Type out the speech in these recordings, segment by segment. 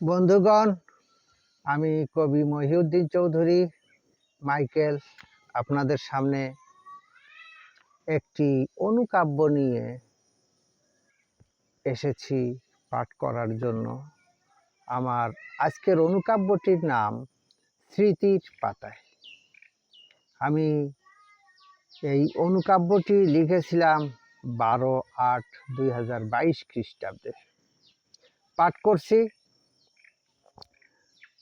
বন্ধুগণ, আমি কবি মহিউদ্দিন চৌধুরী। মাইকেল, আপনাদের সামনে একটি অনুকাব্য নিয়ে এসেছি পাঠ করার জন্য। আমার আজকের অনুকাব্যটির নাম স্মৃতির পাতায়। আমি এই অনুকাব্যটি লিখেছিলাম বারো আট দুই হাজার বাইশ খ্রিস্টাব্দে। পাঠ করছি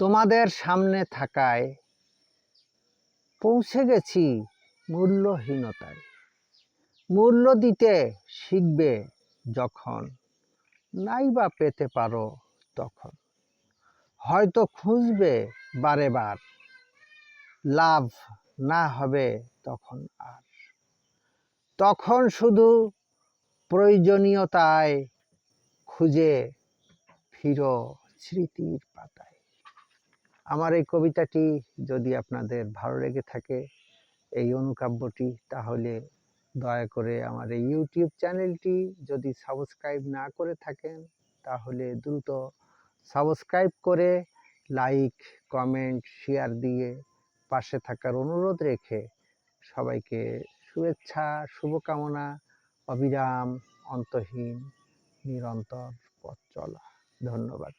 তোমাদের সামনে থাকায় পৌঁছে গেছি মূল্যহীনতায়। মূল্য দিতে শিখবে যখন নাই বা পেতে পারো তখন। হয়তো খুঁজবে বারে বার লাভ না হবে তখন আর। তখন শুধু প্রয়োজনীয়তায় খুঁজে ফিরো স্মৃতির পাতায়। আমার এই কবিতাটি যদি আপনাদের ভালো লেগে থাকে, এই অনুকাব্যটি, তাহলে দয়া করে আমার এই ইউটিউব চ্যানেলটি যদি সাবস্ক্রাইব না করে থাকেন, তাহলে দ্রুত সাবস্ক্রাইব করে লাইক, কমেন্ট, শেয়ার দিয়ে পাশে থাকার অনুরোধ রেখে সবাইকে শুভেচ্ছা, শুভকামনা, অবিরাম, অন্তহীন, নিরন্তর পথ চলা। ধন্যবাদ।